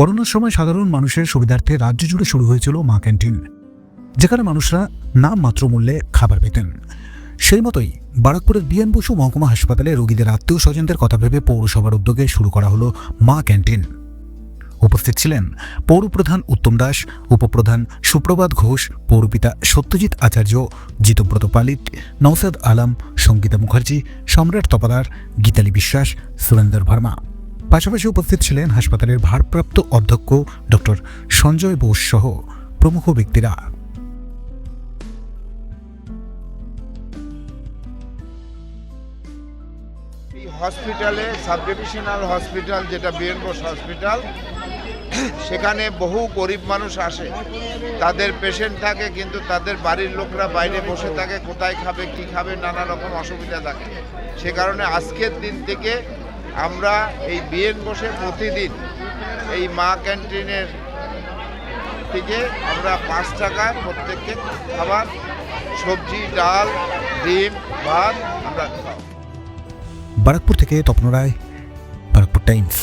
করোনার সময় সাধারণ মানুষের সুবিধার্থে রাজ্য জুড়ে শুরু হয়েছিল মা ক্যান্টিন, যেখানে মানুষরা নামমাত্র মূল্যে খাবার পেতেন। সেই মতোই বারাকপুরের বিএন বসু মহকুমা হাসপাতালে রোগীদের আত্মীয় স্বজনদের কথা ভেবে পৌরসভার উদ্যোগে শুরু করা হলো মা ক্যান্টিন। উপস্থিত ছিলেন পৌরপ্রধান উত্তম দাস, উপপ্রধান সুপ্রভাত ঘোষ, পৌরপিতা সত্যজিৎ আচার্য, জিতব্রত পালিত নৌসাদ আলম, সঙ্গীতা মুখার্জি, সম্রাট তপাদার, গীতালি বিশ্বাস, সুরেন্দর ভার্মা। পাশাপাশি উপস্থিত ছিলেন হাসপাতালের ভারপ্রাপ্ত অধ্যক্ষ ডক্টর সঞ্জয় বোস সহ প্রমুখ ব্যক্তিরা। হসপিটালে সাব ডিভিশনাল হসপিটাল, যেটা বিএন বোস হসপিটাল, সেখানে বহু গরিব মানুষ আসে। তাদের পেশেন্ট থাকে, কিন্তু তাদের বাড়ির লোকরা বাইরে বসে থাকে, কোথায় খাবে, কি খাবে, নানা রকম অসুবিধা থাকে। সে কারণে আজকের দিন থেকে আমরা এই বিএন বসে প্রতিদিন এই মা ক্যান্টিনের থেকে আমরা পাঁচ টাকা প্রত্যেককে খাবার, সবজি, ডাল, ডিম, ভাত আমরা খাওয়া বারাকপুর থেকে তপন রায়, বারাকপুর টাইমস।